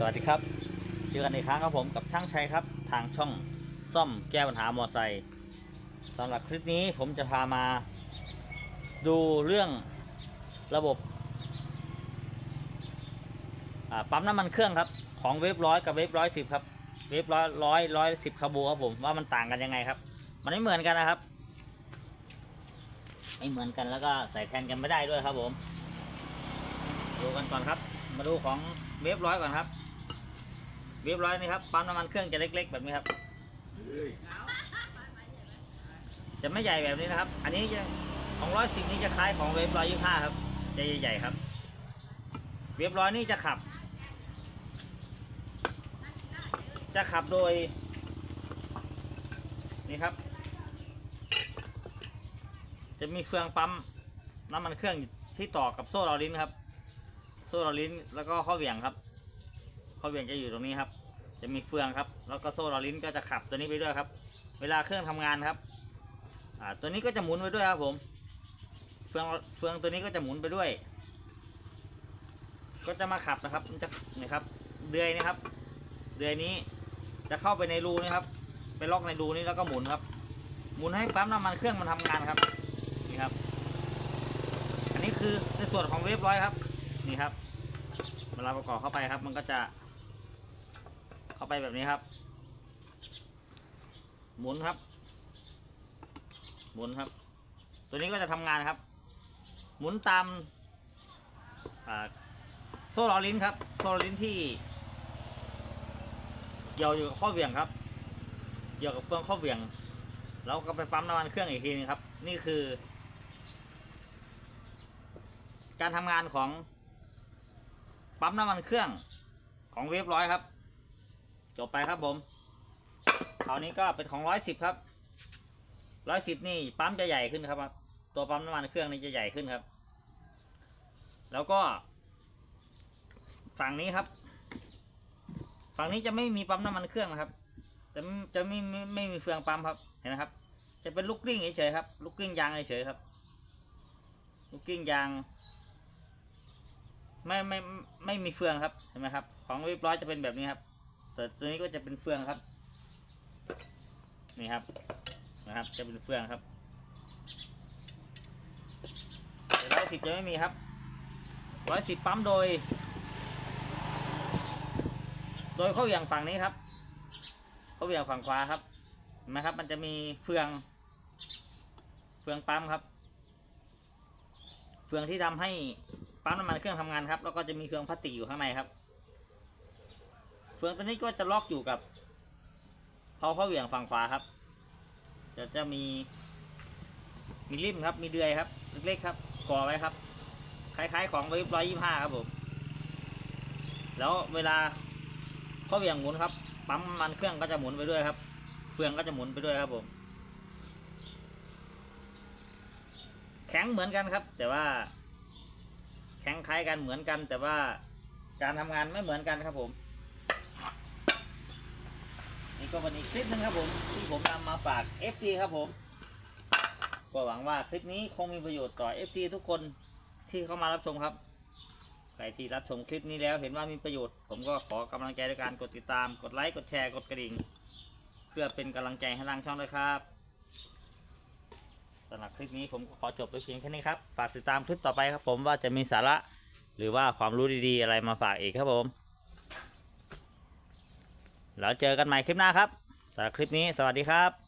สวัสดีครับเจอกันอีกครั้งครับผมกับช่างชัยครับ ทางช่องซ่อมแก้ปัญหามอไซค์สำหรับคลิปนี้ผมจะพามาดูเรื่องระบบปั๊มน้ำมันเครื่องครับ ของเวฟร้อยกับเวฟร้อยสิบครับ เวฟร้อยร้อยร้อยสิบคาบูครับผมว่ามันต่างกันยังไงครับ มันไม่เหมือนกันนะครับไม่เหมือนกันแล้วก็ใส่แทนกันไม่ได้ด้วยครับผม ดูกันก่อนครับ มาดูของเวฟร้อยก่อนครับ เวฟร้อยนี่ครับปั๊มน้ำมันเครื่องจะเล็ก ๆ แบบนี้ครับ จะไม่ใหญ่แบบนี้นะครับ อันนี้จะของร้อยสิบนี้จะคล้ายของเวฟร้อยยี่ห้าครับจะใหญ่ๆครับ เวฟร้อยนี่จะขับ จะขับโดย นี่ครับ จะมีเฟืองปั๊มน้ำมันเครื่องที่ต่อกับโซ่ลอลิ้นครับ โซ่ลอลิ้นแล้วก็ข้อเหวี่ยงครับ ข้อเวี่ยงจะอยู่ตรงนี้ครับ จะมีเฟืองครับ แล้วก็โซ่ลอลิ้นก็จะขับตัวนี้ไปด้วยครับ เวลาเครื่องทำงานครับอ่าตัวนี้ก็จะหมุนไปด้วยครับผมเฟืองเฟืองตัวนี้ก็จะหมุนไปด้วย ก็จะมาขับนะครับมันจะนี่ครับ เดือยนี่ครับ เดือยนี้จะเข้าไปในรูนี่ครับ ไปล็อกในรูนี้แล้วก็หมุนครับ หมุนให้ปั๊มน้ำมันเครื่องมันทำงานครับนี่ครับ อันนี้คือในส่วนของเวฟร้อยครับ นี่ครับเวลาประกอบเข้าไปครับ มันก็จะ ไปแบบนี้ครับ หมุนครับ หมุนครับ ตัวนี้ก็จะทำงานครับ หมุนตามโซ่ล้อลิ้นครับ โซ่ล้อลิ้นที่เกี่ยวอยู่กับข้อเหวี่ยงครับเกี่ยวกับเฟืองข้อเหวี่ยง แล้วก็ไปปั๊มน้ำมันเครื่องอีกทีนึงครับ นี่คือ การทำงานของปั๊มน้ำมันเครื่องของเวฟร้อยครับ จบไปครับผมคราวนี้ก็เป็นของร้อยสิบครับร้อยสิบนี่ปั๊มจะใหญ่ขึ้นครับตัวปั๊มน้ำมันเครื่องนี่จะใหญ่ขึ้นครับ แล้วก็ ฝั่งนี้ครับ ฝั่งนี้จะไม่มีปั๊มน้ำมันเครื่องนะครับ จะไม่จะไม่ไม่ไม่มีเฟืองปั๊มครับเห็นไหมครับ จะเป็นลูกกลิ้งเฉยๆครับลูกกลิ้งยางเฉยๆครับลูกกลิ้งยางไม่ไม่ไม่ไม่มีเฟืองครับเห็นไหมครับ ของเรียบร้อยจะเป็นแบบนี้ครับ แต่ตัวนี้ก็จะเป็นเฟืองครับ นี่ครับ นะครับ จะเป็นเฟืองครับร้อยสิบจะไม่มีครับร้อยสิบปั๊มโดย โดยเข้าอย่างฝั่งนี้ครับ เข้าอย่างฝั่งขวาครับเห็นไหมครับ มันจะมีเฟือง เฟืองปั๊มครับ เฟืองที่ทำให้ปั๊มน้ำมันเครื่องทำงานครับ แล้วก็จะมีเครื่องพลาสติกอยู่ข้างในครับ เฟืองตัวนี้ก็จะล็อกอยู่กับเพาเข้าเหวี่ยงฝั่งขวาครับ จะจะมีมีริมครับ มีเดือยครับ เล็กๆครับ ก่อไว้ครับ คล้ายๆ ของเวฟร้อยยี่ห้าครับผม แล้วเวลาเข้าเหวี่ยงหมุนครับ ปั๊มมันเครื่องก็จะหมุนไปด้วยครับ เฟืองก็จะหมุนไปด้วยครับผม แข็งเหมือนกันครับ แต่ว่า แข็งคล้ายกันเหมือนกัน แต่ว่าการทำงานไม่เหมือนกันครับผม นี่ก็เป็นอีกคลิปหนึงครับผมที่ผมนำมาฝาก FC ครับผม ก็หวังว่าคลิปนี้คงมีประโยชน์ต่อ FC ทุกคนที่เข้ามารับชมครับใครที่รับชมคลิปนี้แล้วเห็นว่ามีประโยชน์ ผมก็ขอกำลังใจด้วยการกดติดตาม กดไลค์ กดแชร์ กดกระดิ่ง เพื่อเป็นกำลังใจให้ทางช่องด้วยครับสำหรับคลิปนี้ผมก็ขอจบไปเพียงแค่นี้ครับ ฝากติดตามคลิปต่อไปครับผมว่าจะมีสาระ หรือว่าความรู้ดีๆ อะไรมาฝากอีกครับผม แล้วเจอกันใหม่คลิปหน้าครับสำหรับคลิปนี้สวัสดีครับ